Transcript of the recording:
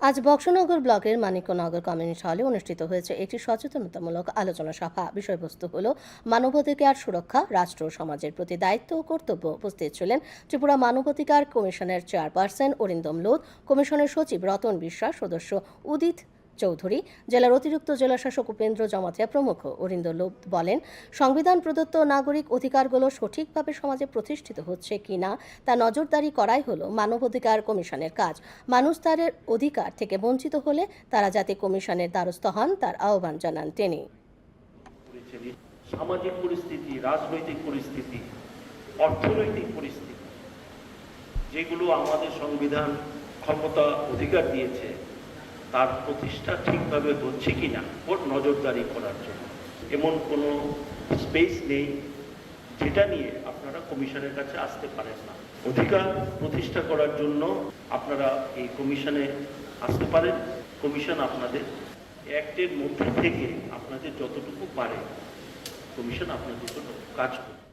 আজ বক্সনগর ব্লকের মানিক্যনগর কমিউনিটি হলে অনুষ্ঠিত হয়েছে একটি সচেতনতামূলক আলোচনা সভা। বিষয়বস্তু হল, মানবাধিকার সুরক্ষা, রাষ্ট্র সমাজের প্রতি দায়িত্ব ও কর্তব্য। উপস্থিত ছিলেন ত্রিপুরা মানবাধিকার কমিশনের চেয়ারপারসন অরিন্দম লোধ, কমিশনের সচিব রতন বিশ্বাস, সদস্য উদিত চৌধুরী, জেলার অতিরিক্ত জেলাশাসক উপেন্দ্র জমাতিয়া প্রমুখ। অরিন্দ লোভ বলেন, সংবিধান প্রদত্ত নাগরিক অধিকারগুলো সঠিকভাবে সমাজে প্রতিষ্ঠিত হচ্ছে কিনা তা নজরদারি করাই হলো মানবাধিকার কমিশনের কাজ। মানুষ তাদের অধিকার থেকে বঞ্চিত হলে তারা যাতে কমিশনের দ্বারস্থ হন, তার আহ্বান জানান তিনি। সামাজিক পরিস্থিতি, রাজনৈতিক পরিস্থিতি, অর্থনৈতিক পরিস্থিতি, যেগুলো আমাদের সংবিধান ক্ষমতা অধিকার দিয়েছে তার প্রতিষ্ঠা ঠিকভাবে হচ্ছে কিনা, ওর নজরদারি করার জন্য। এমন কোনো স্পেস নেই যেটা নিয়ে আপনারা কমিশনের কাছে আসতে পারেন না। অধিকার প্রতিষ্ঠা করার জন্য আপনারা এই কমিশনে আসতে পারেন। কমিশন আপনাদের অ্যাক্টের মধ্যে থেকে আপনাদের যতটুকু পারে, কমিশন আপনাদের জন্য কাজ করবে।